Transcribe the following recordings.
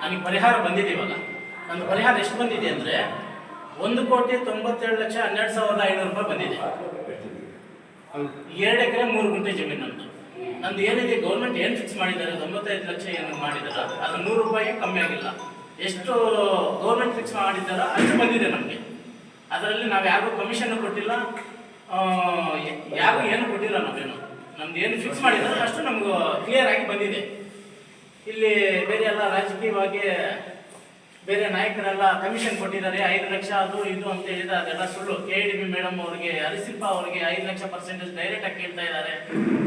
ನನಗೆ ಪರಿಹಾರ ಬಂದಿದೆ ಇವಾಗ. ನಂದು ಪರಿಹಾರ ಎಷ್ಟು ಬಂದಿದೆ ಅಂದರೆ ಒಂದು ಕೋಟಿ ತೊಂಬತ್ತೇಳು ಲಕ್ಷ ಹನ್ನೆರಡು ಸಾವಿರದ ಐನೂರು ರೂಪಾಯಿ ಬಂದಿದೆ. ಎರಡು ಎಕರೆ ಮೂರು ಗುಂಟೆ ಜಮೀನು ನಮ್ಮದು ನಂದು ಏನಿದೆ ಗೌರ್ಮೆಂಟ್ ಏನು ಫಿಕ್ಸ್ ಮಾಡಿದ್ದಾರೆ ತೊಂಬತ್ತೈದು ಲಕ್ಷ ಏನು ಮಾಡಿದಾರ ಅದು ನೂರು ರೂಪಾಯಿ ಕಮ್ಮಿ ಆಗಿಲ್ಲ. ಎಷ್ಟು ಗೌರ್ಮೆಂಟ್ ಫಿಕ್ಸ್ ಮಾಡಿದ್ದಾರೋ ಅಷ್ಟು ಬಂದಿದೆ ನಮಗೆ. ಅದರಲ್ಲಿ ನಾವು ಯಾರಿಗೂ ಕಮಿಷನ್ ಕೊಟ್ಟಿಲ್ಲ ಆ, ಯಾರಿಗೂ ಏನು ಕೊಟ್ಟಿಲ್ಲ ನಾವೇನು. ನಮ್ದು ಏನು ಫಿಕ್ಸ್ ಮಾಡಿದ್ದಾರೆ ಅಷ್ಟು ನಮ್ಗೆ ಕ್ಲಿಯರ್ ಆಗಿ ಬಂದಿದೆ. ಇಲ್ಲಿ ಬೇರೆ ಎಲ್ಲ ರಾಜಕೀಯವಾಗಿ ಬೇರೆ ನಾಯಕರೆಲ್ಲ ಕಮಿಷನ್ ಕೊಟ್ಟಿದ್ದಾರೆ. ಐದು ಲಕ್ಷ ಅದು ಇದು ಅಂತ ಹೇಳಿದ ಅದೆಲ್ಲ ಸುಳ್ಳು. ಕೆ ಡಿ ಬಿ ಮೇಡಮ್ ಅವರಿಗೆ ಹರಿಸಿಪ್ಪ ಅವರಿಗೆ ಐದು ಲಕ್ಷ ಪರ್ಸೆಂಟೇಜ್ ಡೈರೆಕ್ಟ್ ಆಗಿ ಕೇಳ್ತಾ ಇದ್ದಾರೆ.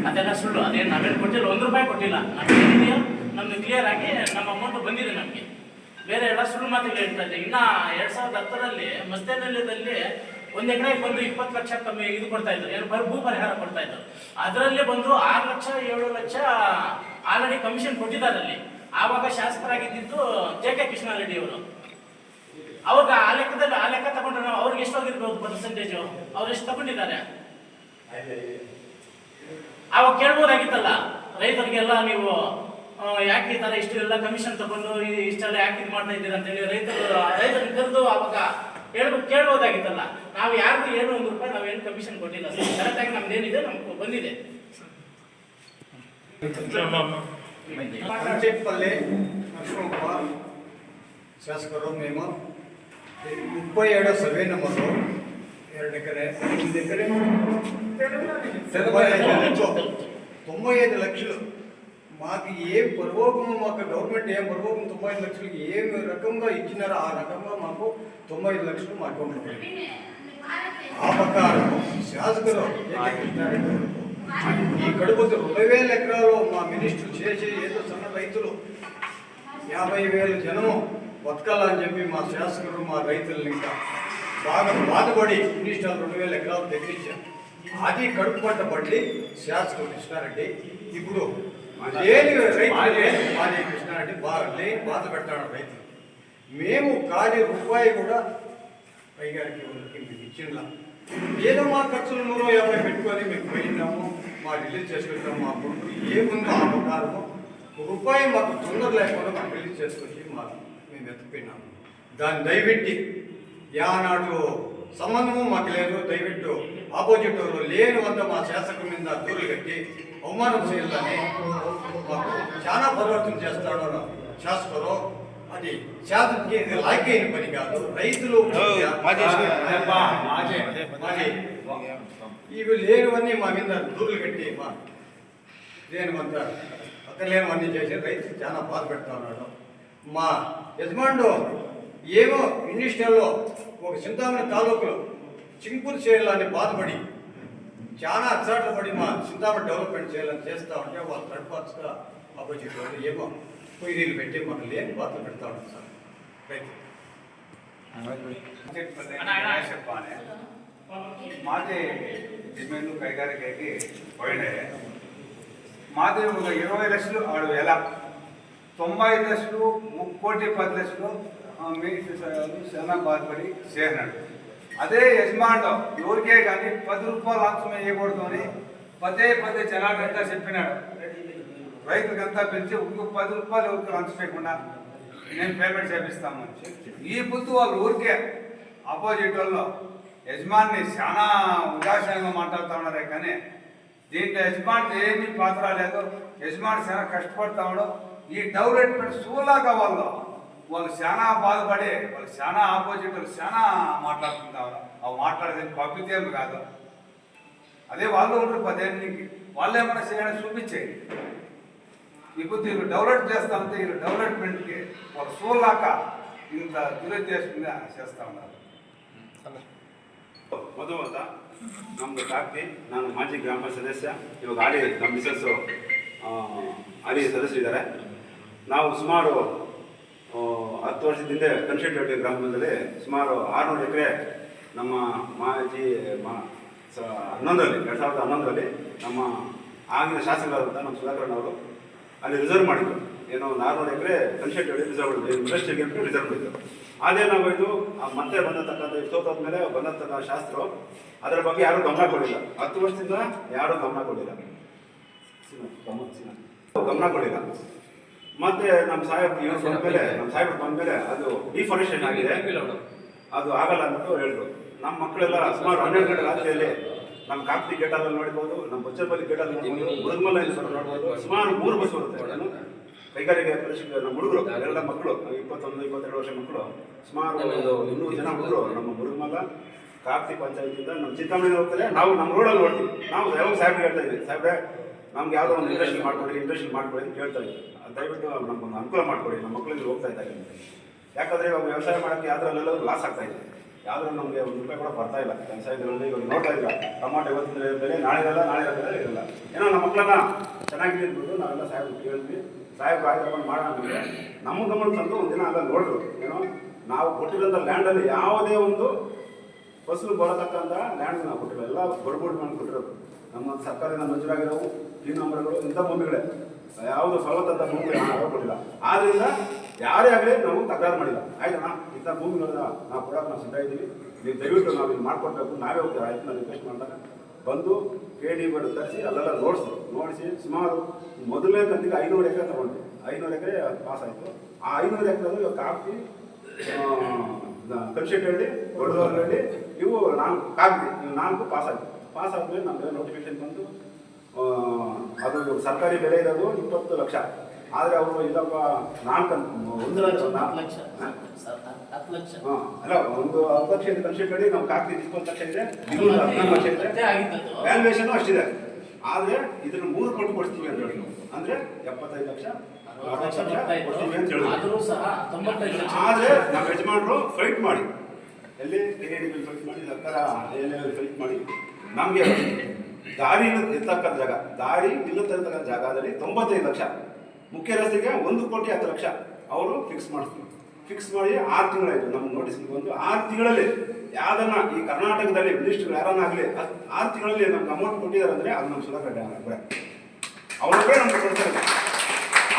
ಅದೆಲ್ಲ ಸುಳ್ಳು. ಅದೇನು ನಾವೇನು ಕೊಟ್ಟಿಲ್ಲ, ಒಂದು ರೂಪಾಯಿ ಕೊಟ್ಟಿಲ್ಲ. ನಮ್ಗೆ ನಮ್ದು ಕ್ಲಿಯರ್ ಆಗಿ ನಮ್ಮ ಅಮೌಂಟ್ ಬಂದಿದೆ ನಮಗೆ. ಬೇರೆ ಎಲ್ಲ ಸುಳ್ಳು ಮಾತುಗಳು ಹೇಳ್ತಾ ಇದ್ದೆ ಇನ್ನ ಎರಡ್ ಸಾವಿರದ ಹತ್ತರಲ್ಲಿ ಮಸ್ತೇನಲ್ಯದಲ್ಲಿ ಒಂದ್ ಎಕರೆಗೆ ಬಂದು ಇಪ್ಪತ್ತು ಲಕ್ಷ ಕಮ್ಮಿ ಇದು ಕೊಡ್ತಾ ಇದ್ರು. ಏನು ಭೂ ಪರಿಹಾರ ಕೊಡ್ತಾ ಇದ್ರು. ಅದರಲ್ಲಿ ಬಂದು ಆರು ಲಕ್ಷ, ಏಳು ಲಕ್ಷ ಆಲ್ರೆಡಿ ಕಮಿಷನ್ ಕೊಟ್ಟಿದ್ದಾರೆ ಅಲ್ಲಿ ಆವಾಗ ಶಾಸಕರಾಗಿದ್ದು ಜೆ ಕೆ ಕೃಷ್ಣಾರೆಡ್ಡಿ ಅವರು. ಅವಾಗ ಆ ಲೆಕ್ಕದಲ್ಲಿ ಆ ಲೆಕ್ಕ ತಗೊಂಡ್ರೆ ನಾವು ಅವ್ರಿಗೆ ಎಷ್ಟು ಹೋಗಿರ್ಬೋದು ಪರ್ಸೆಂಟೇಜು ಅವ್ರು ಎಷ್ಟು ತಗೊಂಡಿದ್ದಾರೆ? ಅವಾಗ ಕೇಳ್ಬೋದಾಗಿತ್ತಲ್ಲ? ರೈತರಿಗೆಲ್ಲ ನೀವು ಯಾಕೆ ಈ ಥರ ಇಷ್ಟು ಎಲ್ಲ ಕಮಿಷನ್ ತಗೊಂಡು ಇಷ್ಟೆಲ್ಲ ಯಾಕೆ ಇದು ಮಾಡ್ತಾ ಇದ್ದೀರಾ ಅಂತ ಹೇಳಿ ರೈತರು ರೈತರಿಗೆ ಕರೆದು ಅವಾಗ ಹೇಳ್ಬೇಕು ಕೇಳ್ಬೋದಾಗಿತ್ತಲ್ಲ. ನಾವು ಯಾರಿಗೂ ಏನು ಒಂದು ರೂಪಾಯಿ ನಾವೇನು ಕಮಿಷನ್ ಕೊಟ್ಟಿಲ್ಲ. ಸರ್ ಕರೆಕ್ಟಾಗಿ ನಮ್ದು ಏನಿದೆ ನಮ್ಗೆ ಬಂದಿದೆ. చెట్పల్లి లక్ష్మణ్ ಶಾಸಕರು మేము. ముప్పై ఏడో సర్వే నెంబర్లో ಎರಡು ఎకರೆ ఎనిమిది ఎకరే తొంభై ఐదు లక్షలు. మాకు ఏం పరలోకము మాకు గవర్నమెంట్ ఏం పరలోకం తొంభై ఐదు లక్షలకి ఏం రకంగా ఇచ్చినారో ఆ రకంగా మాకు తొంభై ఐదు లక్షలు మాకు ఆ ప్రకారం శాసకులు ఈ కడుపుతో రెండు వేల ఎకరాలు మా మినిస్టర్ చేసే ఏదో సన్న రైతులు. యాభై వేల జనము బతకాలని చెప్పి మా శాసకులు మా రైతులు ఇంకా బాగా బాధపడి మినిస్టర్ రెండు వేల ఎకరాలు తెప్పించారు. అది కడుపు పంట పడి శాసకుడు కృష్ణారెడ్డి ఇప్పుడు లేని రైతు మాజీ మాది కృష్ణారెడ్డి బాగా లేని బాధ పెడతాడు రైతులు. మేము కాడి రూపాయి కూడా పైగారికి వాళ్ళకి మీకు ఇచ్చిండ్లా. ఏదో మా ఖర్చులు నూరు యాభై పెట్టుకొని మేము పోయినాము. మా రిలీజ్ చేసుకుంటాము మా కొడుకు ఏముందో ఆ ప్రకారము ఒక రూపాయి మాకు తొందర లేకుండా మాకు రిలీజ్ చేసుకొచ్చి మాకు మేము ఎత్తుకుపోయినాము దాన్ని దయపెట్టి యానాడు సంబంధము మాకు లేదు దయవిట్టు ఆపోజిట్ వాళ్ళు లేని వద్ద మా శాసకుల మీద దూరులు కట్టి అవమానం చేయాలని మాకు చాలా పరివర్తన చేస్తాడు శాసకులు అది శాసనకి ఇది లాయకైన పని కాదు రైతులు మాది ఇవి లేనివన్నీ మా మీద దూరులు కట్టి మా లేనివంతా అక్కడ లేనివన్నీ చేసి రైతు చాలా బాధ పెడతా ఉన్నాడు. మా యజమానుడు ఏమో ఇండస్ట్రియల్లో ఒక చింతామణి తాలూకులో చింపూరు చేయాలని బాధపడి చాలా అచ్చాట్లు పడి మా చింతామణి డెవలప్మెంట్ చేయాలని చేస్తా ఉంటే వాళ్ళు థర్డ్ పార్ట్స్గా ఆపోజిట్ వాళ్ళు ఏమో పొయ్యిలు పెట్టి మాకు లేని బాధలు పెడతా ఉంటారు సార్. రైతు. చెప్పాలి. మాది జమీన్లు కైగారికైతే పోయినాయి. మాది ఒక ఇరవై లక్షలు ఆరు వేల. తొంభై ఐదు లక్షలు కోటి పది లక్షలు ఆ, చాలా బాధపడి చేరినాడు అదే యజమానుడు ఎవరికే కానీ పది రూపాయలు అంశం వేయకూడదు అని పదే పదే జనాలంతా చెప్పినాడు. రైతులకంతా పిలిచి ఇంకొక పది రూపాయలు ఎవరికి లంచ్ చేయకుండా నేను పేమెంట్ చేపిస్తామని చెప్పి. ఈ పొద్దు వాళ్ళు ఊరికే ఆపోజిట్ వాళ్ళు యజమాని చాలా ఉదాసీనంగా మాట్లాడుతూ ఉన్నారే కానీ దీంట్లో యజమాని ఏమీ పాత్ర లేదు. యజమాని చాలా కష్టపడతా ఉన్నాడు. ఈ డెవలప్మెంట్ సూలాగా వాళ్ళు వాళ్ళు చాలా బాధపడి వాళ్ళు చాలా ఆపోజిట్ వాళ్ళు చాలా మాట్లాడుతుంటా ఉన్నారు. అవి మాట్లాడేది పబ్లిక్ కాదు. అదే వాళ్ళు ఉంటారు పదేళ్ళకి వాళ్ళు ఏమైనా చేయాలని చూపించేది ఇప్పుడు వీళ్ళు డెవలప్ చేస్తామంటే వీళ్ళు డెవలప్మెంట్కి వాళ్ళు సూలాక ఇంత దురుద్దేశంగా చేస్తా ఉన్నారు. ಮಧು ಅಂತ ನಮ್ಮದು ನಾನು ಮಾಜಿ ಗ್ರಾಮ ಸದಸ್ಯ. ಇವಾಗ ಆಡಿ ನಮ್ಮ ಮಿಸಸ್ ಸದಸ್ಯ ಸದಸ್ಯರಿದ್ದಾರೆ ನಾವು ಸುಮಾರು ಹತ್ತು ವರ್ಷದಿಂದ ಕನ್ಸಲ್ಟೇಟಿವ್ ಗ್ರಾಮದಲ್ಲಿ ಸುಮಾರು ಆರುನೂರು ಎಕರೆ ನಮ್ಮ ಮಾಜಿ, ಮಾ, ಸ, ಹನ್ನೊಂದರಲ್ಲಿ, ಎರಡು ಸಾವಿರದ ಹನ್ನೊಂದರಲ್ಲಿ ನಮ್ಮ ಆಗಿನ ಶಾಸಕರಾದಂಥ ನಮ್ಮ ಸುಧಾಕರಣ್ಣವರು ಅಲ್ಲಿ ರಿಸರ್ವ್ ಮಾಡಿದ್ರು. ಏನೋ ನಾನು ಎಕರೆ ಕನ್ಸ್ಟಿಟ್ಯೂಟಿವ್ ರಿಸರ್ವ್ ಇಂಡಸ್ಟ್ರಿಗೆ ಅಂತ ರಿಸರ್ವ್ ಮಾಡಿದ್ರು ಅದೇನಾಗೋಯ್ತು ಆ ಮತ್ತೆ ಬಂದತಕ್ಕಂಥ ಇಷ್ಟೊತ್ತಾದ ಮೇಲೆ ಬಂದಂತಹ ಶಾಸ್ತ್ರ ಅದರ ಬಗ್ಗೆ ಯಾರು ಗಮನ ಕೊಡಲಿಲ್ಲ. ಹತ್ತು ವರ್ಷದಿಂದ ಯಾರು ಗಮನ ಕೊಡಲಿಲ್ಲ. ಗಮನ ಕೊಡಲಿಲ್ಲ. ಮತ್ತೆ ನಮ್ಮ ಸಾಹೇಬ್ ಇವ್ರು ಬಂದ್ಮೇಲೆ, ನಮ್ಮ ಸಾಹೇಬ್ ಬಂದ್ಮೇಲೆ ಅದು ಡಿಫಾರೆಸ್ಟೇಷನ್ ಆಗಿದೆ. ಅದು ಆಗಲ್ಲ ಅಂದ್ಬಿಟ್ಟು ಹೇಳಿದ್ರು. ನಮ್ಮ ಮಕ್ಕಳೆಲ್ಲ ಸುಮಾರು ಹನ್ನೆರಡು ಗಂಟೆ ರಾತ್ರಿಯಲ್ಲಿ ನಮ್ಮ ಕಾಪ್ತಿ ಗೇಟಲ್ಲಿ ನೋಡ್ಬೋದು, ನಮ್ಮ ಬಚ್ಚಪಲ್ಲಿ ಗೇಟಲ್ಲಿ ನೋಡ್ಬೋದು ಮುರುಗಮಲ್ಲ ಇಲ್ಲಿ ನೋಡ್ಬೋದು, ಸುಮಾರು ಮೂರು ಬಸ್ ಬರುತ್ತೆ? ಕೈಗಾರಿಕೆ ಪ್ರದೇಶಕ್ಕೆ ನಮ್ಮ ಹುಡುಗರು ಎಲ್ಲ ಮಕ್ಕಳು ಇಪ್ಪತ್ತೊಂದು ಇಪ್ಪತ್ತೆರಡು ವರ್ಷ ಮಕ್ಕಳು. ಸುಮಾರು ಒಂದು ಇನ್ನೂರು ಜನ ಮಕ್ಕಳು ನಮ್ಮ ಮುರುಗಮಲ್ಲ ಕಾರ್ತಿ ಪಂಚಾಯತಿಯಿಂದ ನಮ್ಮ ಚಿಂತಾಮಣಿ ಹೋಗ್ತಾರೆ. ನಾವು ನಮ್ಮ ರೋಡಲ್ಲಿ ನೋಡ್ತೀವಿ. ನಾವು ಯಾವಾಗ ಸಾಹೇಬ್ರಿಗೆ ಹೇಳ್ತಾ ಇದ್ದೀವಿ ಸಾಹೇಬ್ರೆ ನಮ್ಗೆ ಯಾವುದೋ ಒಂದು ಇಂಡಸ್ಟ್ರಿ ಮಾಡಿಕೊಡಿ ಇಂಡಸ್ಟ್ರಿ ಮಾಡಿಕೊಡಿ ಅಂತ ಕೇಳ್ತಾ ಇದ್ದೀವಿ ದಯವಿಟ್ಟು ನಮ್ಗೊಂದು ಅನುಕೂಲ ಮಾಡಿಕೊಡಿ ನಮ್ಮ ಮಕ್ಕಳಿಗೆ ಹೋಗ್ತಾ ಇದ್ದಾರೆ ಯಾಕಂದರೆ ಇವಾಗ ವ್ಯವಸಾಯ ಮಾಡೋಕ್ಕೆ ಯಾವ್ದ್ರಲ್ಲೆಲ್ಲ ಲಾಸ್ ಆಗ್ತಾ ಇದೆ. ಯಾವ್ದ್ರಲ್ಲಿ ನಮಗೆ ಒಂದು ರೂಪಾಯಿ ಕೂಡ ಬರ್ತಾ ಇಲ್ಲ. ವ್ಯವಸಾಯದಲ್ಲಿ ಇವಾಗ ನೋಡ್ತಾ ಇಲ್ಲ ಟೊಮಾಟೊ ಇವತ್ತಿನ ಬೆಲೆ ನಾಳೆ ಇರಲ್ಲ ನಾಳೆ ಬೆಲೆ ಇರಲ್ಲ. ಏನೋ ನಮ್ಮ ಮಕ್ಕಳನ್ನ ಚೆನ್ನಾಗಿ ನಾವೆಲ್ಲ ಸಾಹೇಬ್ ಕೇಳಿದ್ವಿ ಸಾಹೇಬ್ ಆಯ್ತು ಮಾಡೋಣ ನಮ್ಮ ಗಮನ ತಂದು ಒಂದು ದಿನ ಅಲ್ಲ ನೋಡಿದ್ರು ಏನೋ ನಾವು ಕೊಟ್ಟಿರೋಂಥ ಲ್ಯಾಂಡಲ್ಲಿ ಯಾವುದೇ ಒಂದು ಫಸಲು ಬರತಕ್ಕಂಥ ಲ್ಯಾಂಡ್ ನಾವು ಕೊಟ್ಟಿರೋ ಎಲ್ಲ ಬರ್ಬೋಟ್ ಮಾಡಿ ಕೊಟ್ಟಿರೋದು. ನಮ್ಮ ಸರ್ಕಾರದಿಂದ ಮಂಜೂರಾಗಿರೋವು ಈ ನಂಬರ್ಗಳು ಇಂಥ ಭೂಮಿಗಳೇ. ಯಾವುದು ಫಲವತ್ತಂತ ಭೂಮಿ ನಾವು ಕೊಟ್ಟಿಲ್ಲ. ಆದ್ದರಿಂದ ಯಾರೇ ಆಗಲಿ ನಾವು ತಕರಾರು ಮಾಡಿಲ್ಲ. ಆಯ್ತಣ್ಣ, ಇಂಥ ಭೂಮಿಗಳನ್ನ ನಾವು ಕೊಡೋಕೆ ನಾವು ಸಿದ್ಧ ಇದ್ದೀವಿ. ನೀವು ದಯವಿಟ್ಟು ನಾವು ಇಲ್ಲಿ ಮಾಡಿಕೊಡ್ಬೇಕು. ನಾವೇ ಹೋಗ್ತೀವಿ. ಆಯ್ತು ನಾವು ರಿಕ್ವೆಸ್ಟ್ ಮಾಡಿದಾಗ ಬಂದು ಕೆ ಡಿ ಬರ್ ತರಿಸಿ ಅಲ್ಲೆಲ್ಲ ನೋಡಿಸಿ ನೋಡಿಸಿ ಸುಮಾರು ಮೊದಲನೇ ಕಂತಿಗೆ ಐನೂರು ಎಕರೆ ತಗೊಂಡ್ವಿ. ಐನೂರು ಎಕರೆ ಪಾಸ್ ಆಯಿತು. ಆ ಐನೂರು ಎಕರೆ ಇವಾಗ ಕಾಫಿ ಕನ್ಶೆಟ್ಟಳ್ಳಿ ದೊಡ್ಡದವರಹಳ್ಳಿ ಇವು ನಾಲ್ಕು ಕಾಫಿ ಇವು ನಾಲ್ಕು ಪಾಸ್ ಆಯ್ತು. ಪಾಸ್ ಆದ್ಮೇಲೆ ನಮಗೆ ನೋಟಿಫಿಕೇಶನ್ ಬಂತು ಆ, ಅದು ಸರ್ಕಾರಿ ಬೆಲೆ ಇರೋದು ಇಪ್ಪತ್ತು ಲಕ್ಷ. ಆದರೆ ಅವರು ಇಲ್ಲಪ್ಪ ನಾಲ್ಕು ಒಂದು ಲಕ್ಷ. ನಾಲ್ಕು ಲಕ್ಷ. ಹತ್ತು ಲಕ್ಷ. ಹಾ, ಅಲ್ಲ ಒಂದು ಹತ್ತು ಲಕ್ಷ ಇದೆ ಕನ್ಶೆಟ್ಟಳ್ಳಿ ನಾವು ಕಾಗ್ದಿ ಇಪ್ಪತ್ತು ಲಕ್ಷ ಇದೆ ಹದಿನಾಲ್ಕು ಲಕ್ಷ ಆಗಿದ್ದದು ಅಷ್ಟಿದೆ. ಆದ್ರೆ ಇದನ್ನ ಮೂರು ಕೊಟ್ಟು ಕೊಡ್ತೀವಿ ಅಂತ ಹೇಳಿ. ಅಂದ್ರೆ ಎಪ್ಪತ್ತೈದು ಲಕ್ಷ ಅರವತ್ತು ಲಕ್ಷ ಲಕ್ಷ ಕೊಡ್ತೀವಿ ಅಂತ ಹೇಳಿದ್ರು ಆದರೂ ಸಹ ತೊಂಬತ್ತೈದು ಲಕ್ಷ. ಆದ್ರೆ ನಮ್ಮ ಯಜಮಾನರು ಫೈಟ್ ಮಾಡಿ. ಎಲ್ಲಿ ಕೆರೆಯಲ್ಲಿ ಫೈಟ್ ಮಾಡಿ ಸರ್ಕಾರ ಎಲ್ಲಿ ಫೈಟ್ ಮಾಡಿ. ನಮಗೆ ದಾರಿ ಇರ್ತಕ್ಕಂಥ ಜಾಗ. ದಾರಿ ಇಲ್ಲದಿರ್ತಕ್ಕಂಥ ಜಾಗದಲ್ಲಿ ತೊಂಬತ್ತೈದು ಲಕ್ಷ. ಮುಖ್ಯ ರಸ್ತೆಗೆ ಒಂದು ಕೋಟಿ ಹತ್ತು ಲಕ್ಷ. ಅವರು ಫಿಕ್ಸ್ ಮಾಡಿಸ್ತಾರೆ ಫಿಕ್ಸ್ ಮಾಡಿ ಆರು ತಿಂಗಳಾಯಿತು. ನಮ್ಮ ನೋಟಿಸ್ ಬಂದು ಆರು ತಿಂಗಳಲ್ಲಿ. ಯಾವ್ದನ್ನ ಈ ಕರ್ನಾಟಕದಲ್ಲಿ ಮಿನಿಸ್ಟರ್ ಯಾರನ್ನ ಆಗಲಿ ಆರು ತಿಂಗಳಲ್ಲಿ ನಮ್ಗೆ ಅಮೌಂಟ್ ಕೊಟ್ಟಿದ್ದಾರೆ ಅಂದ್ರೆ ಅದು ನಮ್ಮ ಸುಧಾಕರ್ ಅವರೊಬ್ಬರೇ ಅವರೊಬ್ಬರೇ ನಮ್ಗೆ ಕೊಡ್ತಾರೆ.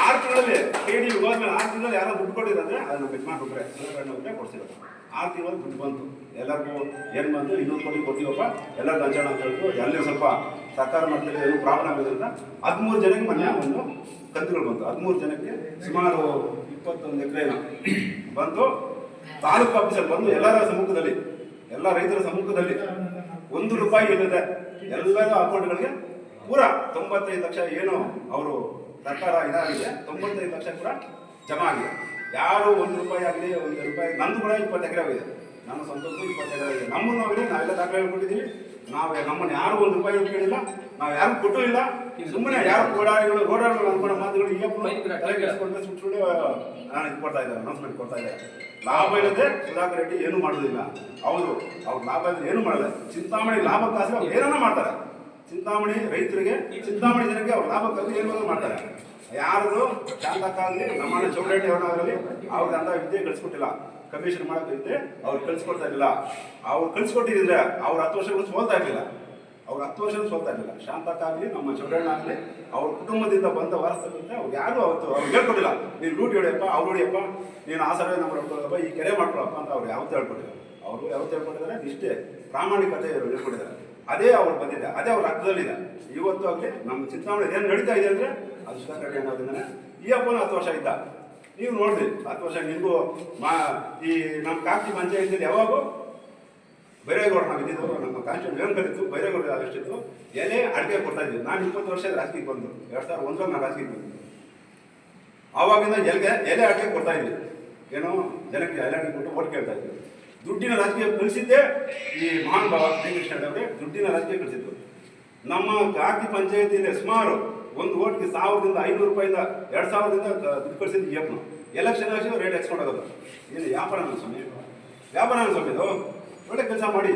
ಆರು ತಿಂಗಳಲ್ಲಿ ಕೆ ಡಿ ಹೋದ್ಮೇಲೆ ಆರು ತಿಂಗಳಲ್ಲಿ ಯಾರೋ ದುಡ್ಡು ಕೊಟ್ಟಿದ್ರೆ ಅದು ನಮ್ಮ ಯಜಮಾನ್ ಒಬ್ಬರೇ ಒಬ್ಬರೇ ಕೊಡ್ಸಿರೋದು. ಆರು ತಿಂಗಳಲ್ಲಿ ದುಡ್ಡು ಬಂತು. ಎಲ್ಲರಿಗೂ ಏನು ಬಂತು? ಇನ್ನೂರು ಕೋಟಿ ಕೊಟ್ಟಿವಪ್ಪ. ಎಲ್ಲ ಗಂಜಾಣ ಅಂತ ಹೇಳ್ತು ಎಲ್ಲಿ ಸ್ವಲ್ಪ ಸರ್ಕಾರ ಮಟ್ಟದಲ್ಲಿ ಏನು ಪ್ರಾಬ್ಲಮ್ ಆಗೋದ್ರಿಂದ ಹದಿಮೂರು ಜನಕ್ಕೆ ಮನೆ ಒಂದು ಕಂತುಗಳು ಬಂತು. ಹದಿಮೂರು ಜನಕ್ಕೆ ಸುಮಾರು ಇಪ್ಪತ್ತೊಂದು ಎಕರೆ ಬಂದು ತಾಲೂಕು ಆಫೀಸಲ್ಲಿ ಬಂದು ಎಲ್ಲರ ಸಮ್ಮುಖದಲ್ಲಿ, ಎಲ್ಲ ರೈತರ ಸಮ್ಮುಖದಲ್ಲಿ ಒಂದು ರೂಪಾಯಿ ಇಲ್ಲದೆ ಎಲ್ಲರ ಅಕೌಂಟ್ಗಳಿಗೆ ಪೂರ ತೊಂಬತ್ತೈದು ಲಕ್ಷ ಏನು ಅವರು ಸರ್ಕಾರ ಇದಾಗಿದೆ, ತೊಂಬತ್ತೈದು ಲಕ್ಷ ಕೂಡ ಜಮಾ ಆಗಿದೆ. ಯಾರು ಒಂದು ರೂಪಾಯಿ ಆಗಲಿ, ಒಂದು ರೂಪಾಯಿ, ನಂದು ಕೂಡ ಇಪ್ಪತ್ತು ಎಕರೆ ಆಗಿದೆ. ನಮ್ಮ ಸ್ವಂತದ್ದು ಇಪ್ಪತ್ತು ಎಕರೆ ಆಗಿದೆ. ನಮ್ಮನ್ನು ಆಗಲಿ ನಾವೆಲ್ಲ ದಾಖಲೆ ಕೊಟ್ಟಿದ್ದೀವಿ ನಾವು ನಮ್ಮನ್ನು ಯಾರು ಒಂದು ರೂಪಾಯಿ ಕೇಳಿಲ್ಲ ನಾವು ಯಾರು ಕೊಟ್ಟು ಇಲ್ಲ. ಸುಮ್ಮನೆ ಯಾರು ಓಡಾಡಿಗಳು ಓಡಾಡಿಗಳು ಅನ್ಕೊಂಡ ಮಾತುಗಳು ಈಗ ಸುಟ್ಟು ನಾನು ಇದು ಕೊಡ್ತಾ ಇದ್ದಾರೆ ಅನೌನ್ಸ್ಮೆಂಟ್ ಕೊಡ್ತಾ ಇದ್ದಾರೆ ಲಾಭ ಇಲ್ಲದೆ ಸುಧಾಕರ್ ರೆಡ್ಡಿ ಏನು ಮಾಡೋದಿಲ್ಲ. ಹೌದು ಅವ್ರ ಲಾಭ ಇಲ್ಲದೆ ಏನು ಮಾಡಲ್ಲ. ಚಿಂತಾಮಣಿ ಲಾಭಕ್ಕಾಗಿ ಅವ್ರು ಏನನ್ನ ಮಾಡ್ತಾರೆ. ಚಿಂತಾಮಣಿ ರೈತರಿಗೆ ಚಿಂತಾಮಣಿ ಜನಕ್ಕೆ ಅವ್ರು ಲಾಭಕ್ಕಾಗಿ ಏನು ಬೇಕಾದ್ರೂ ಮಾಡ್ತಾರೆ. ಯಾರು ಶಾಂತಕ್ಕಾಗಲಿ ನಮ್ಮ ಚೌಡರೆಡ್ಡಿ ಅವರಾಗಲಿ ಅವ್ರಿಗೆ ಅಂತ ವಿದ್ಯೆ ಕಳಿಸ್ಕೊಟ್ಟಿಲ್ಲ. ಕಮಿಷನ್ ಇದ್ದೆ ಅವ್ರು ಕಳಿಸ್ಕೊಡ್ತಾ ಇರಲಿಲ್ಲ. ಅವ್ರು ಕಳಿಸ್ಕೊಟ್ಟಿದ್ರೆ ಅವ್ರ ಹತ್ತು ವರ್ಷಗಳು ಸೋಲ್ತಾ ಇರಲಿಲ್ಲ. ಅವ್ರು ಹತ್ತು ವರ್ಷ ಸೋಲ್ತಾ ಇರಲಿಲ್ಲ. ಶಾಂತಕ್ಕಾಗಲಿ, ನಮ್ಮ ಚೌಡಣ್ಣ ಆಗಲಿ ಅವ್ರ ಕುಟುಂಬದಿಂದ ಬಂದ ವಾರಸ್ತಕ್ಕಂತೆ ಅವ್ರು ಯಾರು ಅವತ್ತು ಅವ್ರು ಹೇಳ್ಕೊಟ್ಟಿಲ್ಲ. ನೀನು ಲೂಟಿ ಹೊಡಿಯಪ್ಪ ಅವ್ರು ಹೊಡಿಯಪ್ಪ ನೀನು ಆ ಸರ್ವೆ ನಂಬರ್ ಹೇಳ್ಕೊಳ್ಳಪ್ಪ ಈ ಕೆರೆ ಮಾಡ್ಕೊಳಪ್ಪ ಅಂತ ಅವ್ರು ಯಾವತ್ತು ಹೇಳ್ಕೊಟ್ಟಿಲ್ಲ. ಅವರು ಯಾವತ್ತು ಹೇಳ್ಕೊಟ್ಟಿದ್ದಾರೆ, ಇಷ್ಟೇ ಪ್ರಾಮಾಣಿಕತೆ ಇವರು ಹೇಳ್ಕೊಟ್ಟಿದ್ದಾರೆ. ಅದೇ ಅವ್ರು ಬಂದಿದೆ, ಅದೇ ಅವ್ರ ರಕ್ತದಲ್ಲಿದೆ ಇವತ್ತು ಆಗಲಿ ನಮ್ಮ ಚಿಂತಾಮಣಿ ಏನು ನಡೀತಾ ಇದೆ ಅಂದರೆ ಅದು ಸುಧಾಕರ್ ಅನ್ನೋದ್ರಿಂದನೇ ಈ ಹಬ್ಬನ ಹತ್ತು ವರ್ಷ ಇದ್ದ ನೀವು ನೋಡ್ರಿ, ಹತ್ತು ವರ್ಷ ನಿಮಗೂ ಮಾ, ಈ ನಮ್ಮ ಕಾಂತಿ ಮಂಚ ಇದ್ದಿದ್ದು ಯಾವಾಗ? ಬೈರೇಗೌಡ ನಾವು ಇದ್ದಿದ್ದು, ನಮ್ಮ ಕಾಂಚಿ ಏನು ಕಲಿತು ಬೈರೇಗೌಡ ಅದಷ್ಟಿತ್ತು ಎಲೆ ಅಡಿಕೆ ಕೊಡ್ತಾ ಇದ್ವಿ ನಾನು ಇಪ್ಪತ್ತು ವರ್ಷ ರಾಜಕೀಯ ಬಂದು, ಎರಡು ಸಾವಿರದ ಒಂದರಲ್ಲಿ ನಾನು ರಾಜಕೀಯ ಬಂದು. ಆವಾಗಿಂದ ಎಲ್ಗೆ, ಎಲೆ ಅಡಿಕೆ ಕೊಡ್ತಾ ಇದ್ವಿ ಏನೋ ಜನಕ್ಕೆ ಎಲೆ ಕೊಟ್ಟು ಓಟ್ ಕೇಳ್ತಾ ಇದ್ವಿ ದುಡ್ಡಿನ ರಾಜಕೀಯ ಕಳಿಸಿದ್ದೆ ಈ ಮಹಾನ್ ಬಾಬಾ ಶ್ರೀಕೃಷ್ಣ ಅವರೇ ದುಡ್ಡಿನ ರಾಜಕೀಯ ಕಳಿಸಿದ್ದು ನಮ್ಮ ಕಾಂತಿ ಪಂಚಾಯತಿಯಲ್ಲಿ ಸುಮಾರು ಒಂದು ಓಟ್ಗೆ ಸಾವಿರದಿಂದ ಐನೂರು ರೂಪಾಯಿಂದ ಎರಡು ಸಾವಿರದಿಂದ ದುಡ್ಡು ಕಳಿಸಿದ್ದು ಅಪ್ಪನು ಎಲೆಕ್ಷನ್ ಆಗಿ ರೇಟ್ ಹೋಗೋದು ಏನು ವ್ಯಾಪಾರ ಸ್ವಾಮಿ. ವ್ಯಾಪಾರ ಸ್ವಾಮಿ ಇದು. ಒಳ್ಳೆ ಕೆಲಸ ಮಾಡಿ.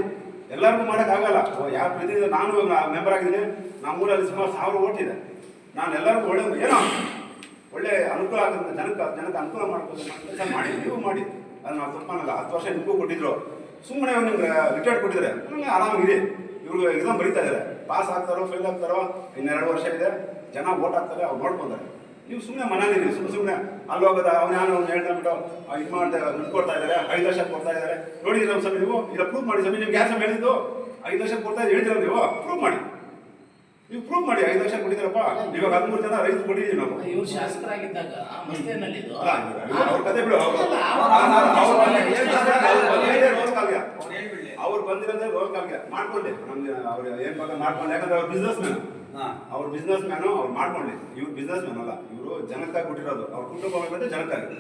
ಎಲ್ಲರಿಗೂ ಮಾಡೋಕ್ಕಾಗಲ್ಲ ಯಾವ ಪ್ರತಿನಿಧಿ ನಾನು ಮೆಂಬರ್ ಆಗಿದ್ದೀನಿ. ನಮ್ಮ ಊರಲ್ಲಿ ಸುಮಾರು ಸಾವಿರ ಓಟಿದೆ ನಾನು ಎಲ್ಲರಿಗೂ ಒಳ್ಳೆ ಏನೋ. ಒಳ್ಳೆ ಅನುಕೂಲ ಆಗುತ್ತೆ ಜನಕ್ಕೆ ಜನಕ್ಕೆ ಅನುಕೂಲ ಮಾಡ್ಕೊಳ್ತೀನಿ ಕೆಲಸ ಮಾಡಿ. ನೀವು ಮಾಡಿ. ಅದು ನಾವು ತಪ್ಪಾನಲ್ಲ ಹತ್ತು ವರ್ಷ ನಿಮಗೂ ಕೊಟ್ಟಿದ್ರು. ಸುಮ್ಮನೆ ನಿಮ್ಗೆ ರಿಟೈರ್ಡ್ ಕೊಟ್ಟಿದ್ದಾರೆ. ಆರಾಮಾಗಿದೆ ಇವರು ಎಕ್ಸಾಮ್ ಬರೀತಾ ಇದ್ದಾರೆ. ಪಾಸ್ ಆಗ್ತಾರೋ ಫೇಲ್ ಆಗ್ತಾರೋ, ಇನ್ನೆರಡು ವರ್ಷ ಇದೆ. ಜನ ವೋಟ್ ಹಾಕ್ತಾರೆ ಅವ್ರು ನೋಡ್ಕೊತಾರೆ ನೀವು ಸುಮ್ಮನೆ ಮನೇಲಿ ಸುಮ್ಮನೆ ಸುಮ್ಮನೆ ಅಲ್ಲಿ ಹೋಗೋದ ಅವ್ನು ಯಾರು ಅವ್ನು ಹೇಳ್ಕೊಂಡ್ಬಿಟ್ಟು ಇದು ಮಾಡ್ತಾ ದುಡ್ಡು ಕೊಡ್ತಾ ಇದ್ದಾರೆ ಐದು ಲಕ್ಷ ಕೊಡ್ತಾ ಇದ್ದಾರೆ ನೋಡಿ ನಮ್ಮ ಸಮಯ ನೀವು ಇಲ್ಲ ಪ್ರೂವ್ ಮಾಡಿ ಸಮಯ ನಿಮ್ಗೆ ಯಾರು ಸ್ವಾಮಿ ಹೇಳಿದ್ದು ಐದು ಲಕ್ಷ ಕೊಡ್ತಾ ಇದ್ದೀವಿ ಹೇಳಿದ್ರೆ ನೀವು ಪ್ರೂವ್ ಮಾಡಿ ನೀವು ಪ್ರೂವ್ ಮಾಡಿ ಐದು ಲಕ್ಷ ಕೊಟ್ಟಿದ್ದೀರಪ್ಪ ಇವಾಗ ಹದಿಮೂರು ಜನ ರೈತರು ಕೊಟ್ಟಿದ್ದೀವಿ ನಾವು ಇವ್ರು ಶಾಸಕರಾಗಿದ್ದಾಗ ಅವ್ರ ಕತೆ ಬಿಡು ಅವ್ರು- ಬಂದಿರೋದೇ ರೋಲ್ ಕಾಲ್ಗೆ. ಅವ್ರು ಹೇಳ್ಬಿಡ್ಲಿ ಅವ್ರು ಬಂದಿರೋದೇ ರೋಲ್ ಕಾಲ್ಗೆ ಮಾಡ್ಕೊಳ್ಳಿ ನಮ್ಗೆ ಅವ್ರು ಏನ್ ಮಾಡ್ಕೊಂಡೆ ಮಾಡ್ಕೊಂಡು ಯಾಕಂದ್ರೆ ಅವ್ರ ಬಿಸ್ನೆಸ್ ಮ್ಯಾನ್ ಹಾ, ಅವ್ರ ಬಿಸ್ನೆಸ್ ಮ್ಯಾನು ಅವ್ರು ಮಾಡ್ಕೊಳ್ಳಿ ಇವ್ರು ಬಿಸ್ನೆಸ್ ಮ್ಯಾನ್ ಅಲ್ಲ. ಇವರು ಜನಕ್ಕಾಗಿ ಹುಟ್ಟಿರೋದು ಅವ್ರ ಕುಟುಂಬ ಬಂದ್ರೆ ಜನಕ್ಕಾಗಿ.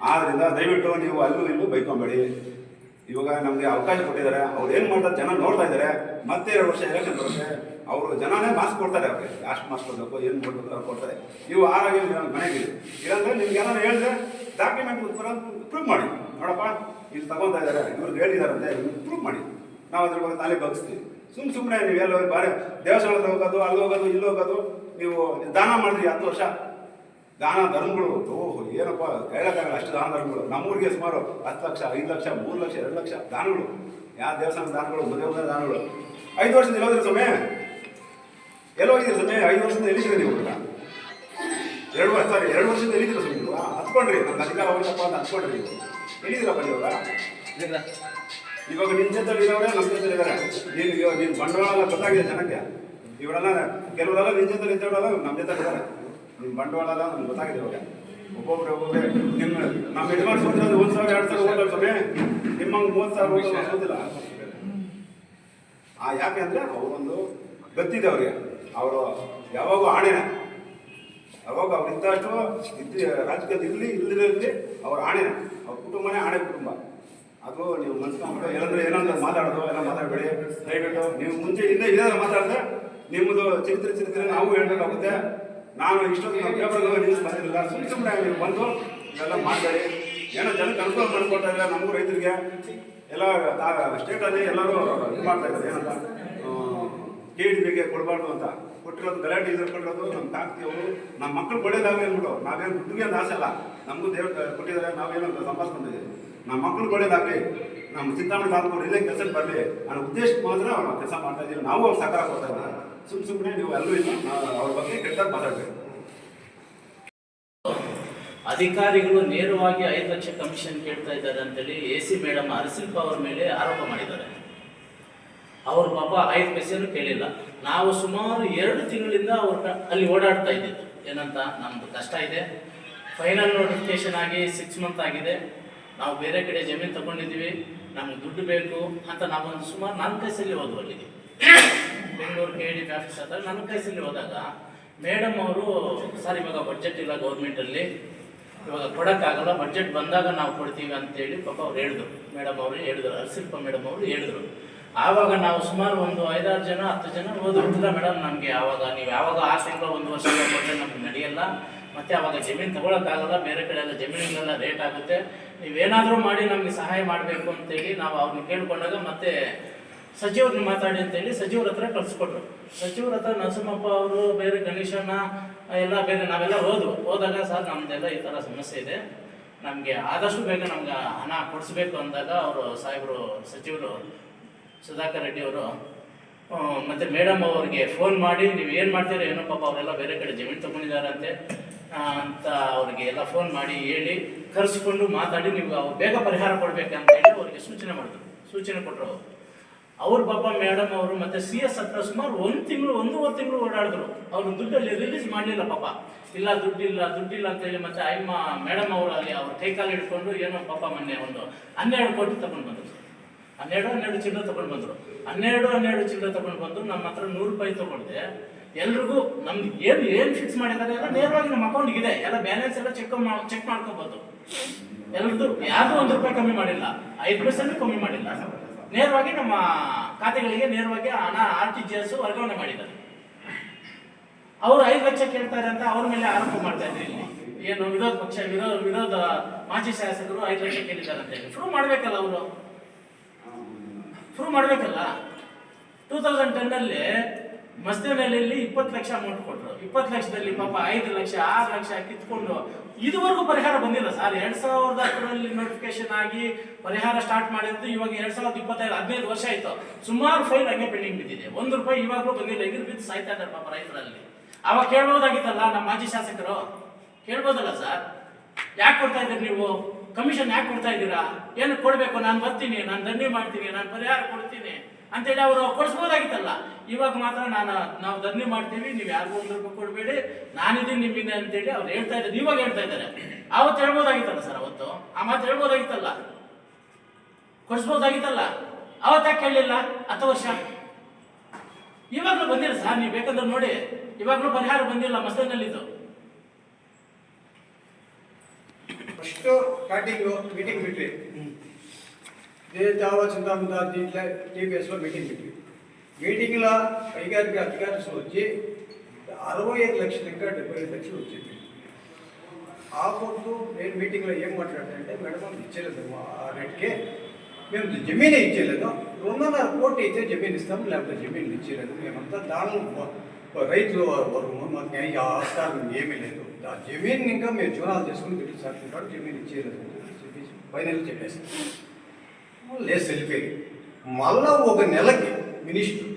ಆದ್ರಿಂದ ದಯವಿಟ್ಟು ನೀವು ಅಲ್ಲೂ ಇಲ್ಲೂ ಬೈಕೊಂಬೇಡಿ. ಇವಾಗ ನಮಗೆ ಅವಕಾಶ ಕೊಟ್ಟಿದ್ದಾರೆ. ಅವ್ರು ಏನು ಮಾಡ್ತಾರೆ ಜನ ನೋಡ್ತಾ ಇದ್ದಾರೆ. ಮತ್ತೆ ಎರಡು ವರ್ಷ ಎಲೆಕ್ಷನ್ ಬರುತ್ತೆ. ಅವರು ಜನನೇ ಮಾಸ್ಕ್ ಕೊಡ್ತಾರೆ ಅವ್ರಿಗೆ. ಅಷ್ಟು ಮಾಸ್ಕ್ ಕೊಡಬೇಕು, ಏನು ಕೊಡ್ಬೇಕು ಅವ್ರು ಕೊಡ್ತಾರೆ. ನೀವು ಆರಾಗಿ ಮನೆಗೆ ಇಲ್ಲಾಂದ್ರೆ ನಿಮ್ಗೆ ಏನಾದ್ರು ಹೇಳಿದ್ರೆ ಡಾಕ್ಯುಮೆಂಟ್ ಪ್ರೂವ್ ಮಾಡಿ. ನೋಡಪ್ಪ ಇಲ್ಲಿ ತಗೊತಾ ಇದ್ದಾರೆ. ಇವ್ರಿಗೆ ಹೇಳಿದಾರಂತೆ ಪ್ರೂವ್ ಮಾಡಿ. ನಾವು ಅದ್ರ ಬಗ್ಗೆ ತಾಲಿ ಬಗ್ಸ್ತೀವಿ. ಸುಮ್ ಸುಮ್ಮನೆ ನೀವೆಲ್ಲ ಬಾರಿ ದೇವಸ್ಥಾನದ ಹತ್ರ ಹೋಗೋದು, ಅಲ್ಲಿ ಹೋಗೋದು, ಇಲ್ಲಿ ಹೋಗೋದು, ನೀವು ದಾನ ಮಾಡಿದ್ರಿ ಹತ್ತು ವರ್ಷ. ದಾನ ಧರ್ಮಗಳು ಓಹ್, ಏನಪ್ಪ ಹೇಳೋಕ್ಕಾಗಲ್ಲ ಅಷ್ಟು ದಾನ ಧರ್ಮಗಳು. ನಮ್ಮೂರಿಗೆ ಸುಮಾರು ಹತ್ತು ಲಕ್ಷ, ಐದು ಲಕ್ಷ, ಮೂರು ಲಕ್ಷ, ಎರಡು ಲಕ್ಷ ದಾನಗಳು. ಯಾವ ದೇವಸ್ಥಾನದ ದಾನಗಳು ಮದುವೆ ದಾನಗಳು. ಐದು ವರ್ಷದಿಂದ ಎಲ್ಲೋದ್ರಿ ಸಮಯ ಹೋಗಿದ್ರು ಸಮಯ ಐದು ವರ್ಷದಿಂದ ಎಲ್ಲಿದ್ದೀರಿ ನೀವು? ಎರಡು ವರ್ಷ ಸಾರಿ ಎರಡು ವರ್ಷದಿಂದ ಎಲ್ಲಿದ್ದೀರ ಸಮಯ ನೀವು? ಹತ್ಕೊಂಡ್ರಿ ನನ್ನ ಅಧಿಕಾರ ಹೋಗಿದ್ದಪ್ಪ ಅಂತ ಹತ್ಕೊಂಡ್ರಿ ನೀವು. ಎಲ್ಲಿದ್ದೀರಪ್ಪ ಇವಾಗ? ಇವಾಗ ನಿನ್ನ ಜೊತೆ ನಮ್ಮ ಜೊತೆ ಇದ್ದಾರೆ. ನೀನು ಇವಾಗ ನೀನು ಬಂಡವಾಳ ಗೊತ್ತಾಗಿದೆ ಜನಕ್ಕೆ. ಇವರೆಲ್ಲ ಕೆಲವರೆಲ್ಲ ನಿನ್ನ ಜೊತೆ ಇದ್ದವರೆಲ್ಲ ನಮ್ಮ ಜೊತೆ ಇದ್ದಾರೆ. ನಿಮ್ಮ ಬಂಡವಾಳ ಎಲ್ಲ ನಮ್ಗೆ ಗೊತ್ತಾಗಿದೆ ಇವಾಗ. ಒಬ್ಬೊಬ್ರು ಒಬ್ಬೊಬ್ರೆ ನಿಮ್ಮ ನಮ್ಮ ಸೋತಿರೋದು ಒಂದು ಸಾವಿರ, ಎರಡು ಸಾವಿರ ಓಟಲ್ ನಿಮ್ಮಂಗೆ ಮೂವತ್ತು ಸಾವಿರ ಆ ಯಾಕೆ ಅಂದರೆ ಅವರೊಂದು ಗೊತ್ತಿದೆ ಅವ್ರಿಗೆ. ಅವರು ಯಾವಾಗ ಆಣೆ ಯಾವಾಗ ಅವ್ರು ಇದ್ದಷ್ಟು ಇದ್ದ ರಾಜಕೀಯದಲ್ಲಿ ಇರಲಿ ಇಲ್ಲದಿರಲಿ ಅವ್ರ ಆಣೆ ಅವ್ರ ಕುಟುಂಬನೇ ಆಣೆ ಕುಟುಂಬ. ಅದು ನೀವು ಮನ್ಸ್ಕೊಂಡ್ಬಿಟ್ಟು ಏನಂದ್ರೆ ಏನಂದ್ರೆ ಮಾತಾಡೋದು ಎಲ್ಲ ಮಾತಾಡಬೇಡಿ. ದಯವಿಟ್ಟು ನೀವು ಮುಂಚೆ ಇನ್ನೇ ಏನಾದ್ರು ಮಾತಾಡಿದ್ರೆ ನಿಮ್ಮದು ಚರಿತ್ರೆ ಚರಿತ್ರೆ ನಾವು ಹೇಳಬೇಕಾಗುತ್ತೆ ನಾನು ಇಷ್ಟೊಂದು ನಮ್ಮ ಪೇಪರ್ಗೆ ನ್ಯೂಸ್ ಬಂದಿರಲಿಲ್ಲ. ಸುಮ್ಮನೆ ಸುಮ್ಮನೆ ನೀವು ಬಂದು ಎಲ್ಲ ಮಾಡಬೇಡಿ. ಏನೋ ಜನಕ್ಕೆ ಅನುಕೂಲ ಮಾಡಿಕೊಡ್ತಾ ಇದ್ದಾರೆ ನಮಗೂ ರೈತರಿಗೆ. ಎಲ್ಲ ಸ್ಟೇಟಲ್ಲಿ ಎಲ್ಲರೂ ಇದು ಮಾಡ್ತಾ ಇದ್ದಾರೆ. ಏನಂತ ಕೇಳಿ ಡಿ ಕೊಡಬಾರ್ದು ಅಂತ. ಕೊಟ್ಟಿರೋದು ಗಲಾಟೆ ಇದ್ಕೊಂಡಿರೋದು ನಮ್ಮ ತಾಕ್ತಿ ಅವರು. ನಮ್ಮ ಮಕ್ಕಳು ಒಳ್ಳೇದಾಗಲಿ ಅಂದ್ಬಿಟ್ಟು ನಾವೇನು ದುಡ್ಡಿಗೆ ಅಂತ ಆಸೆ ಅಲ್ಲ. ನಮಗೂ ದೇವ್ರು ಕೊಟ್ಟಿದ್ದಾರೆ, ನಾವೇನು ಸಂಪಾದಿಸ್ಕೊಂಡಿದ್ದೀವಿ. ನಮ್ಮ ಮಕ್ಕಳು ಒಳ್ಳೇದಾಗಲಿ ನಮ್ಮ ಚಿಂತಾಮಣಿ ತಾಲೂಕು ಇಲ್ಲೇ ಕೆಲಸಕ್ಕೆ ಬರಲಿ ಅನ್ನೋ ಉದ್ದೇಶಕ್ಕೆ ಮಾತ್ರ ಅವ್ರ ಕೆಲಸ ಮಾಡ್ತಾ ಇದ್ದೀವಿ. ನಾವು ಅವ್ರು ಸಹಕಾರ ಕೊಡ್ತಾ ಇಲ್ಲ. ಸುಮ್ ಸುಮ್ಮನೆ ನೀವು ಅಲ್ಲೂ ಇಲ್ಲ ಅವ್ರ ಬಗ್ಗೆ ಕೆಟ್ಟದಾಗ ಮಾತಾಡಬೇಕು ಅಧಿಕಾರಿಗಳು ನೇರವಾಗಿ ಐದು ಲಕ್ಷ ಕಮಿಷನ್ ಕೇಳ್ತಾ ಇದ್ದಾರೆ ಅಂತೇಳಿ ಎ ಸಿ ಮೇಡಮ್ ಅರಸಿಂಪ ಅವರ ಮೇಲೆ ಆರೋಪ ಮಾಡಿದ್ದಾರೆ. ಅವ್ರ ಪಾಪ ಐದು ಪೈಸೆನೂ ಕೇಳಿಲ್ಲ. ನಾವು ಸುಮಾರು ಎರಡು ತಿಂಗಳಿಂದ ಅವ್ರ ಅಲ್ಲಿ ಓಡಾಡ್ತಾ ಇದ್ದಿದ್ದು ಏನಂತ ನಮ್ದು ಕಷ್ಟ ಇದೆ. ಫೈನಲ್ ನೋಟಿಫಿಕೇಶನ್ ಆಗಿ ಸಿಕ್ಸ್ ಮಂತ್ ಆಗಿದೆ. ನಾವು ಬೇರೆ ಕಡೆ ಜಮೀನು ತಗೊಂಡಿದ್ದೀವಿ, ನಮಗೆ ದುಡ್ಡು ಬೇಕು ಅಂತ ನಾವೊಂದು ಸುಮಾರು ನನ್ನ ಕೈಸಲ್ಲಿ ಹೋದ್ವು ಅಲ್ಲಿಗೆ ಬೆಂಗಳೂರು ಕೆ ಡಿ ಆಫೀಸ್ ಹತ್ರ ನನ್ನ ಕೈಸಲ್ಲಿ ಹೋದಾಗ ಮೇಡಮ್ ಅವರು, ಸರ್, ಇವಾಗ ಬಜೆಟ್ ಇಲ್ಲ ಗೌರ್ಮೆಂಟಲ್ಲಿ ಇವಾಗ ಕೊಡೋಕ್ಕಾಗಲ್ಲ ಬಜೆಟ್ ಬಂದಾಗ ನಾವು ಕೊಡ್ತೀವಿ ಅಂತೇಳಿ ಪಾಪ ಅವ್ರು ಹೇಳಿದ್ರು. ಮೇಡಮ್ ಅವರು ಹೇಳಿದ್ರು ಹರ್ಸಿಲ್ಪ ಮೇಡಮ್ ಅವರು ಹೇಳಿದ್ರು. ಆವಾಗ ನಾವು ಸುಮಾರು ಒಂದು ಐದಾರು ಜನ, ಹತ್ತು ಜನ ಹೋದ್ರು. ಮೇಡಮ್, ನಮಗೆ ಆವಾಗ, ನೀವು ಯಾವಾಗ ಆ ಒಂದು ವರ್ಷ ಕೊಟ್ಟರೆ ನಮ್ಗೆ ನಡೆಯಲ್ಲ. ಮತ್ತೆ ಅವಾಗ ಜಮೀನು ತಗೊಳಕ್ಕಾಗಲ್ಲ, ಬೇರೆ ಕಡೆ ಎಲ್ಲ ಜಮೀನುಗಳೆಲ್ಲ ರೇಟ್ ಆಗುತ್ತೆ. ನೀವೇನಾದರೂ ಮಾಡಿ ನಮಗೆ ಸಹಾಯ ಮಾಡಬೇಕು ಅಂತೇಳಿ ನಾವು ಅವ್ರನ್ನ ಕೇಳಿಕೊಂಡಾಗ ಮತ್ತೆ ಸಚಿವ್ರನ್ನ ಮಾತಾಡಿ ಅಂತೇಳಿ ಸಚಿವ್ರ ಹತ್ರ ಕಳ್ಸಿಕೊಟ್ರು. ಸಚಿವ್ರ ಹತ್ರ ನರಸಿಂಹಪ್ಪ ಅವರು, ಬೇರೆ ಗಣೇಶನ ಎಲ್ಲ ಬೇರೆ ನಾವೆಲ್ಲ ಹೋದ್ವು. ಹೋದಾಗ ಸರ್ ನಮ್ದೆಲ್ಲ ಈ ಥರ ಸಮಸ್ಯೆ ಇದೆ. ನಮಗೆ ಆದಷ್ಟು ಬೇಗ ನಮ್ಗೆ ಹಣ ಕೊಡಿಸ್ಬೇಕು ಅಂದಾಗ ಅವರು ಸಾಹೇಬರು, ಸಚಿವರು ಸುಧಾಕರ್ ರೆಡ್ಡಿ ಅವರು ಮತ್ತು ಮೇಡಮ್ ಅವ್ರಿಗೆ ಫೋನ್ ಮಾಡಿ, ನೀವು ಏನು ಮಾಡ್ತೀರೋ ಏನೋ ಪಾಪ ಅವರೆಲ್ಲ ಬೇರೆ ಕಡೆ ಜಮೀನು ತಗೊಂಡಿದಾರಂತೆ ಅಂತ ಅವರಿಗೆ ಎಲ್ಲ ಫೋನ್ ಮಾಡಿ ಹೇಳಿ ಕರೆಸ್ಕೊಂಡು ಮಾತಾಡಿ ನೀವು ಅವ್ರು ಬೇಗ ಪರಿಹಾರ ಕೊಡಬೇಕಂತ ಹೇಳಿ ಅವರಿಗೆ ಸೂಚನೆ ಮಾಡಿದ್ರು. ಸೂಚನೆ ಕೊಟ್ಟರು ಅವರು. ಅವ್ರ ಪಾಪ ಮೇಡಮ್ ಅವರು ಮತ್ತೆ ಸಿ ಎಸ್ ಹತ್ರ ಸುಮಾರು ಒಂದು ತಿಂಗಳು, ಒಂದೂವರೆ ತಿಂಗಳು ಓಡಾಡಿದ್ರು. ಅವ್ರ ದುಡ್ಡಲ್ಲಿ ರಿಲೀಸ್ ಮಾಡಲಿಲ್ಲ ಪಾಪ. ಇಲ್ಲ, ದುಡ್ಡಿಲ್ಲ ದುಡ್ಡಿಲ್ಲ ಅಂತೇಳಿ ಮತ್ತೆ ಅಯ್ಯಮ್ಮ ಮೇಡಮ್ ಅವರು ಅಲ್ಲಿ ಅವ್ರ ಕೈ ಕಾಲು ಹಿಡ್ಕೊಂಡು ಏನೋ ಪಾಪ ಮೊನ್ನೆ ಒಂದು ಹನ್ನೆರಡು ಕೋಟಿ ತಗೊಂಡು ಬಂದ್ರು. ಹನ್ನೆರಡು ಹನ್ನೆರಡು ಚಿಲ್ಲರೆ ತಗೊಂಡು ಬಂದ್ರು. ಹನ್ನೆರಡು ಹನ್ನೆರಡು ಚಿಲ್ಲರೆ ತಗೊಂಡು ಬಂದು ನಮ್ಮ ಹತ್ರ ನೂರು ರೂಪಾಯಿ ತಗೊಂಡೆ ಎಲ್ರಿಗೂ ನಮ್ದು ಏನು ಏನು ಫಿಕ್ಸ್ ಮಾಡಿದ್ದಾರೆ ಎಲ್ಲ ನೇರವಾಗಿ ನಮ್ಮ ಅಕೌಂಟ್ಗೆ ಇದೆ. ಎಲ್ಲ ಬ್ಯಾಲೆನ್ಸ್ ಎಲ್ಲ ಚೆಕ್ ಚೆಕ್ ಮಾಡ್ಕೋಬೋದು. ಎಲ್ರದ್ದು ಯಾರ್ದು ಒಂದು ರೂಪಾಯಿ ಕಮ್ಮಿ ಮಾಡಿಲ್ಲ, ಐದು ಪರ್ಸೆಂಟ್ ಕಮ್ಮಿ ಮಾಡಿಲ್ಲ. ನೇರವಾಗಿ ನಮ್ಮ ಖಾತೆಗಳಿಗೆ ನೇರವಾಗಿ ಹಣ ಆರ್ ಟಿ ಜಿ ಎಸ್ ವರ್ಗಾವಣೆ ಮಾಡಿದ್ದಾರೆ. ಅವರು ಐದು ಲಕ್ಷ ಕೇಳ್ತಾರೆ ಅಂತ ಅವ್ರ ಮೇಲೆ ಆರೋಪ ಮಾಡ್ತಾ ಇದ್ರು ಇಲ್ಲಿ. ಏನು ವಿರೋಧ ಪಕ್ಷ, ವಿರೋಧ ವಿರೋಧ ಮಾಜಿ ಶಾಸಕರು ಐದು ಲಕ್ಷ ಕೇಳಿದ್ದಾರೆ ಅಂತ ಹೇಳಿ. ಪ್ರೂವ್ ಮಾಡ್ಬೇಕಲ್ಲ ಅವರು. ಪ್ರೂವ್ ಮಾಡ್ಬೇಕಲ್ಲ. ಟೂ ತೌಸಂಡ್ ಟೆನ್ನಲ್ಲಿ ಮಸ್ತೇನಹಳ್ಳಿಯಲ್ಲಿ ಇಪ್ಪತ್ತು ಲಕ್ಷ ಅಮೌಂಟ್ ಕೊಟ್ಟರು ಇಪ್ಪತ್ತು ಲಕ್ಷದಲ್ಲಿ ಪಾಪ ಐದು ಲಕ್ಷ, ಆರು ಲಕ್ಷ ಕಿತ್ಕೊಂಡು ಇದುವರೆಗೂ ಪರಿಹಾರ ಬಂದಿಲ್ಲ ಸರ್. ಎರಡ್ ಸಾವಿರದ ಹತ್ತರಲ್ಲಿ ನೋಟಿಫಿಕೇಶನ್ ಆಗಿ ಪರಿಹಾರ ಸ್ಟಾರ್ಟ್ ಮಾಡಿದ್ದು ಇವಾಗ ಎರಡ್ ಸಾವಿರದ ಇಪ್ಪತ್ತೈದು, ಹದಿನೈದು ವರ್ಷ ಆಯ್ತು. ಸುಮಾರು ಫೈಲ್ ಹಂಗೆ ಪೆಂಡಿಂಗ್ ಬಿದ್ದಿದೆ. ಒಂದು ರೂಪಾಯಿ ಇವಾಗಲೂ ಬಂದಿಲ್ಲ. ಈಗ ಬಿದ್ದು ಸಾಯ್ತಾ ಇದ್ದಾರೆ ಪಾಪ ರೈತರಲ್ಲಿ. ಅವಾಗ ಕೇಳ್ಬೋದಾಗಿತ್ತಲ್ಲ ನಮ್ಮ ಮಾಜಿ ಶಾಸಕರು? ಕೇಳ್ಬೋದಲ್ಲ ಸರ್? ಯಾಕೆ ಕೊಡ್ತಾ ಇದ್ದೀರಿ ನೀವು? ಕಮಿಷನ್ ಯಾಕೆ ಕೊಡ್ತಾ ಇದ್ದೀರಾ? ಏನು ಕೊಡಬೇಕು? ನಾನು ಬರ್ತೀನಿ, ನಾನು ದಂಧೆ ಮಾಡ್ತೀನಿ, ನಾನು ಪರಿಹಾರ ಕೊಡ್ತೀನಿ ಅಂತೇಳಿ ಅವರು ಕೊಡಿಸ್ಬೋದಾಗಿತ್ತಲ್ಲ. ಇವಾಗ ಮಾತ್ರ ನಾನು, ನಾವು ಧರ್ನಿ ಮಾಡ್ತೀವಿ, ನೀವು ಯಾರಿಗೂ ಒಂದು ರೂಪಾಯಿ ಕೊಡಬೇಡಿ, ನಾನಿದ್ದೀನಿ ನಿಮ್ಮಿಂದ ಅಂತೇಳಿ ಅವ್ರು ಹೇಳ್ತಾ ಇದ್ದಾರೆ ಇವಾಗ ಹೇಳ್ತಾ ಇದ್ದಾರೆ. ಅವತ್ತು ಹೇಳ್ಬೋದಾಗಿತ್ತಲ್ಲ ಸರ್ ಅವತ್ತು? ಆ ಮಾತು ಹೇಳ್ಬೋದಾಗಿತ್ತಲ್ಲ? ಕೊಡಿಸ್ಬೋದಾಗಿತ್ತಲ್ಲ? ಅವತ್ತು ಯಾಕೆ ಕೇಳಲಿಲ್ಲ? ಹತ್ತು ವರ್ಷ? ಇವಾಗಲೂ ಬಂದಿಲ್ಲ ಸರ್, ನೀವು ಬೇಕಂದ್ರೆ ನೋಡಿ. ಇವಾಗಲೂ ಪರಿಹಾರ ಬಂದಿಲ್ಲ ఫస్ట్ స్టార్టింగ్ మీటింగ్ పెట్టేది నేను చాలా చింతామంతా దీంట్లో టీపీఎస్లో మీటింగ్ పెట్టేది మీటింగ్లో పైగారికి అధికారులు వచ్చి అరవై ఐదు లక్షలు ఇంకా డెబ్బై ఐదు లక్షలు వచ్చింది. ఆ పొద్దు నేను మీటింగ్లో ఏం మాట్లాడానంటే మేడం ఇచ్చేలేదు ఆ రేట్కే. మేము జమీన్ ఇచ్చేయలేదు. రెండున్నర కోట్లు ఇచ్చే జమీన్ ఇస్తాము లేకపోతే జమీన్ ఇచ్చేయలేదు. మేమంతా దానం రైతులు వర్గము మాకు ఆస్కారం ఏమీ లేదు. ఆ జమీన్ ఇంకా మేము చూడాలి చేసుకుని తిరిగి సార్ జమీన్ ఇచ్చేయలేదు. చెప్పేసి ఫైనల్ చెప్పేసి. లేదు వెళ్ళిపోయి మళ్ళా ఒక నెలకి మినిస్టర్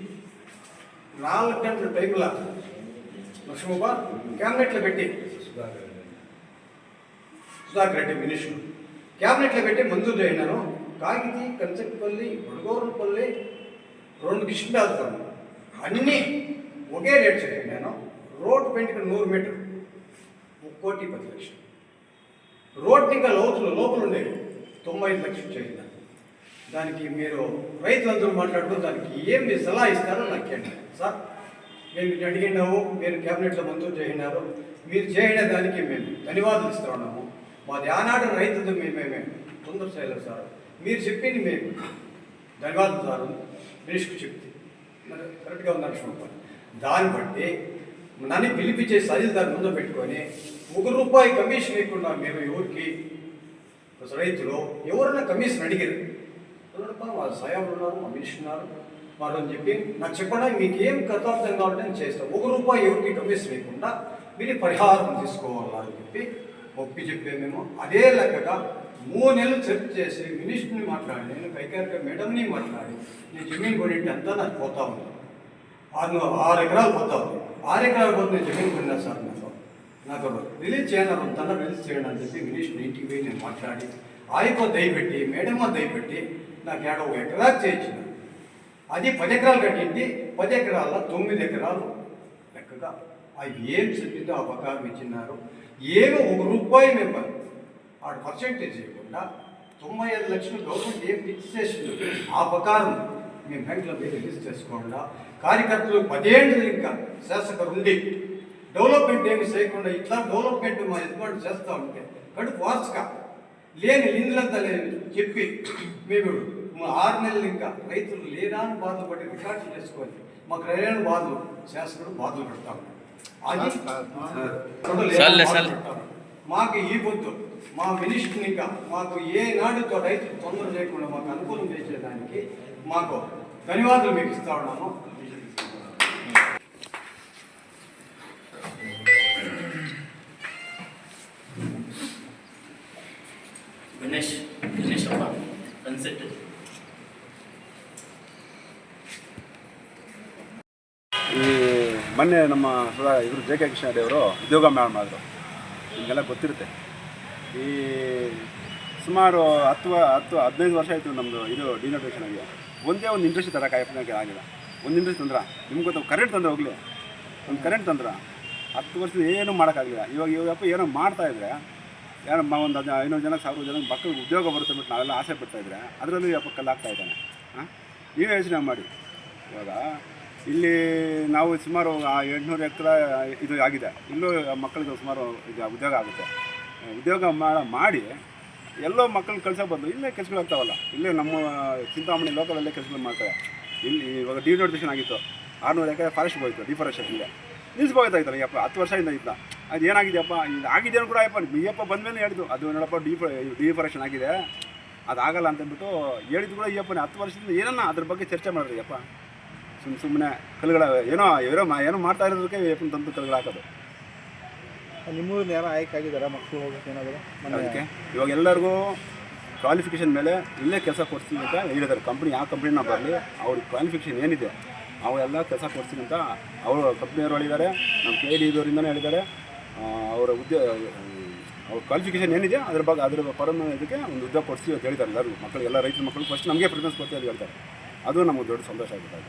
నాలుగు గంటల టైంలో లక్ష్మబ్బా క్యాబినెట్లో పెట్టి సుధాకర్ రెడ్డి. మినిస్టర్. క్యాబినెట్లో పెట్టి మంజూరు చేయనాను కాగితి కంచకపల్లి బుడగోరుపల్లి రెండు కృష్ణరాజపురం అన్నీ ఒకే రేట్ చెప్పాను నేను రోడ్ పెంటికి నూరు మీటర్ కోటి పది లక్షలు. రోడ్ ఇంకా లోతులు లోపల ఉండేవి. తొంభై ఐదు లక్షలు చేయాలి దానికి మీరు రైతులందరూ మాట్లాడుకుని దానికి ఏం మీరు సలహా ఇస్తారో నాకు ఏంటి? సార్ మేము మీరు అడిగినాము మీరు క్యాబినెట్లో మంజూరు చేసినారు. మీరు చేయని దానికి మేము ధన్యవాదాలు ఇస్తా ఉన్నాము. మాది ఆనాడు రైతులు మేమేమే తొందర చేయలేదు సార్. మీరు చెప్పింది మేము. ధన్యవాదాలు సార్. రిస్క్ చెప్తే. మరి కరెక్ట్గా ఉందని దాన్ని బట్టి నన్ను పిలిపించే సజిల్ దాని ముందు పెట్టుకొని ఒక రూపాయి కమిషన్ ఇవ్వకుండా మేము ఎవరికి రైతులు ఎవరైనా కమిషన్ అడిగారు. వాళ్ళు మా ఉన్నారు మా మినిస్టర్ ఉన్నారు వాళ్ళు అని చెప్పి నాకు చెప్పడానికి మీకు ఏం కథార్థం కావాలంటే నేను చేస్తాను ఒక రూపాయి ఎవరికి కమిషన్ ఇవ్వకుండా మీరు పరిహారం తీసుకోవాలని అని చెప్పి ఒప్పి చెప్పే మేము. అదే లెక్కగా మూడు నెలలు చర్చ చేసి మినిస్టర్ని మాట్లాడి నేను కైకారిక మేడంని మాట్లాడి నేను జమీన్ కొనింటి అంతా నాకు పోతా ఉన్నాను ఆరు ఆరు ఎకరాలు పోతా ఆరు ఎకరాలు పోతే నేను జమీన్ కొన్నా సార్ నాకు నాకు రిలీజ్ చేయాలని తన రిలీజ్ చేయండి అని చెప్పి మినిస్టర్ ఇంటికి పోయి నేను మాట్లాడి ఆయప్ప దయపెట్టి మేడమ్మ దయపెట్టి నాకు ఏడ ఒక ఎకరాలు చేయించిన. అది పది ఎకరాలు కట్టింది. పది ఎకరాల తొమ్మిది ఎకరాలు లెక్కగా. అవి ఏం చెప్పిందో ఆ ప్రకారం ఇచ్చినారు. ఏమో ఒక రూపాయి మేము ఆడు పర్సెంటేజ్ చేయకుండా తొంభై ఐదు లక్షలు గవర్నమెంట్ ఏం ఫిక్స్ చేసిందో ఆ ప్రకారం మేము బ్యాంకులో పోయి రిలీజ్ చేసుకోకుండా కార్యకర్తలు పదేళ్ళు ఇంకా శాసకరు ఉండి డెవలప్మెంట్ ఏమి చేయకుండా ఇట్లా డెవలప్మెంట్ మా యజమాని చేస్తూ ఉంటే కడుపు వార్చక లేని లిందులంతా లేని చెప్పి మేము మా ఆరు నెలలు ఇంకా రైతులు లేనాని బాధలు పడి రికార్డులు చేసుకొని మాకు రైలు బాధలు శాసకుడు బాధలు పెడతాం. అది రెండు లేని చాలే, బాధలు చాలే. పెడతాం. మాకు ఈ పొద్దు మా మినిస్టర్ని ఇంకా మాకు ఏ నాడుతో రైతులు తొందర చేయకుండా మాకు అనుకూలం చేసేదానికి మాకు ధన్యవాదాలు మీకు ఇస్తా ఉన్నాము ಗಣೇಶ್ ಗಣೇಶಪ್ಪ ಕನ್ಸೆಪ್ಟ್ ಈ ಮೊನ್ನೆ ನಮ್ಮ ಸುಧಾ ಇವರು ಜೆ ಕೆ ಕೃಷ್ಣ ಅವರು ಉದ್ಯೋಗ ಮೇಳ ಮಾಡಿದ್ರು ನಿಮಗೆಲ್ಲ ಗೊತ್ತಿರುತ್ತೆ. ಈ ಸುಮಾರು ಹತ್ತು ಹತ್ತು, ಹದಿನೈದು ವರ್ಷ ಆಯಿತು ನಮ್ಮದು ಇದು ಡಿನೋಟೇಷನ್ ಆಗಿ. ಒಂದೇ ಒಂದು ಇಂಟ್ರೆಸ್ಟ್ ತರೋಕೆ ಆಗಿಲ್ಲ. ಒಂದು ಇಂಟ್ರೆಸ್ಟ್ ತಂದ್ರ, ನಿಮ್ಗೆ ಗೊತ್ತು ಕರೆಂಟ್ ತಂದ್ರೆ ಹೋಗಲಿ. ಒಂದು ಕರೆಂಟ್ ತಂದ್ರ, ಹತ್ತು ವರ್ಷದ ಏನೂ ಮಾಡೋಕ್ಕಾಗಲಿಲ್ಲ ಇವಾಗ ಇವಪ್ಪ ಏನೋ ಮಾಡ್ತಾ ಇದ್ರೆ, ಯಾರೋ ಒಂದು ಹದಿನೈದು ಐನೂರು ಜನ, ಸಾವಿರ ಜನ ಮಕ್ಕಳಿಗೆ ಉದ್ಯೋಗ ಬರುತ್ತೆ ಅಂದ್ಬಿಟ್ಟು ನಾವೆಲ್ಲ ಆಸೆ ಪಡ್ತಾಯಿದ್ರೆ ಅದರಲ್ಲೂ ಯಪ್ಪ ಕಲ್ಲಾಗ್ತಾ ಇದ್ದಾನೆ. ಹಾಂ ನೀವೇ ಯೋಚನೆ ಮಾಡಿ. ಇವಾಗ ಇಲ್ಲಿ ನಾವು ಸುಮಾರು ಎಂಟುನೂರು ಎಕರೆ ಇದು ಆಗಿದೆ. ಇಲ್ಲೂ ಮಕ್ಕಳಿಗೆ ಸುಮಾರು ಇದು ಉದ್ಯೋಗ ಆಗುತ್ತೆ. ಉದ್ಯೋಗ ಮಾಡಿ ಎಲ್ಲೋ ಮಕ್ಕಳನ್ನ ಕಳ್ಸೋಕೆ ಬಂದು ಇಲ್ಲೇ ಕೆಲಸಗಳು ಆಗ್ತಾವಲ್ಲ. ಇಲ್ಲೇ ನಮ್ಮ ಚಿಂತಾಮಣಿ ಲೋಕಲಲ್ಲೇ ಕೆಲಸಗಳು ಮಾಡ್ತಾರೆ. ಇಲ್ಲಿ ಇವಾಗ ಡಿನೋಟಿಫಿಕೇಶನ್ ಆಗಿತ್ತು. ಆರುನೂರು ಎಕರೆ ಫಾರೆಸ್ಟ್ ಹೋಯಿತು ಡಿಫಾರೆಸ್ಟೇಷನ್ಗೆ ನಿಲ್ಸ್ಬೋದಾಯ್ತಲ್ಲ, ಯಪ್ಪ, ಹತ್ತು ವರ್ಷದಿಂದ ಇದ್ದ ಅದು ಏನಾಗಿದೆಯಪ್ಪ? ಇದು ಆಗಿದೆಯೋ ಕೂಡ ಯಪ್ಪ ಬಂದ ಬಂದಮೇಲೆ ಹೇಳಿದ್ದು. ಅದು ನೋಡಪ್ಪ ಡಿಫ ಡಿಫಾರೆಸ್ಟೇಷನ್ ಆಗಿದೆ. ಅದಾಗಲ್ಲ ಅಂತಂದ್ಬಿಟ್ಟು ಹೇಳಿದ್ದು ಕೂಡ ಯಪ್ಪನೇ ಹತ್ತು ವರ್ಷದಿಂದ ಏನನ್ನ ಅದ್ರ ಬಗ್ಗೆ ಚರ್ಚೆ ಮಾಡಿದ್ರಿ ಯಪ್ಪ. ಸುಮ್ಮ ಸುಮ್ಮನೆ ಕಲ್ಗಳ ಏನೋ ಏನೋ ಮಾ- ಏನೋ ಮಾಡ್ತಾ ಇರೋದಕ್ಕೆ ಏನು ತಂದು ಕಲ್ಗಳು ಹಾಕೋದು. ನಿಮ್ಮೂರಿನ ಯಾರೋ ಆಯ್ಕೆ ಆಗಿದ್ದಾರೆ ಮಕ್ಕಳು ಹೋಗೋಕೆ ಏನಾದರೂ? ಅದಕ್ಕೆ ಇವಾಗ ಎಲ್ಲರಿಗೂ ಕ್ವಾಲಿಫಿಕೇಷನ್ ಮೇಲೆ ಇಲ್ಲೇ ಕೆಲಸ ಕೊಡ್ತೀನಿ ಅಂತ ಹೇಳಿದ್ದಾರೆ. ಕಂಪ್ನಿ ಯಾವ ಕಂಪ್ನಿನ ಬರಲಿ ಅವ್ರಿಗೆ ಕ್ವಾಲಿಫಿಕೇಷನ್ ಏನಿದೆ ಅವೆಲ್ಲ ಕೆಲಸ ಕೊಡ್ತೀನಿ ಅಂತ ಅವರು ಕಂಪ್ನಿಯವರು ಹೇಳಿದ್ದಾರೆ ನಮ್ಮ ಕೆ ಡಿ ಇದವರಿಂದನೇ ಹೇಳಿದ್ದಾರೆ. ಅವರ ಉದ್ಯೋಗ ಅವ್ರ ಕ್ವಾಲಿಫಿಕೇಷನ್ ಏನಿದೆ ಅದ್ರ ಬಗ್ಗೆ ಅದ್ರ ಪರಮ ಇದಕ್ಕೆ ಒಂದು ಉದ್ಯೋಗ ಕೊಡ್ತೀವಿ ಅಂತ ಹೇಳಿದ್ದಾರೆ ಎಲ್ಲರಿಗೂ. ಮಕ್ಕಳು ಎಲ್ಲ ರೈತರ ಮಕ್ಕಳು ಫಸ್ಟ್ ನಮಗೆ ಪ್ರಿಫರೆನ್ಸ್ ಕೊಡ್ತೀವಿ ಅಂತ ಹೇಳ್ತಾರೆ. ಅದು ನಮಗೆ ದೊಡ್ಡ ಸಂತೋಷ ಆಗುತ್ತೆ.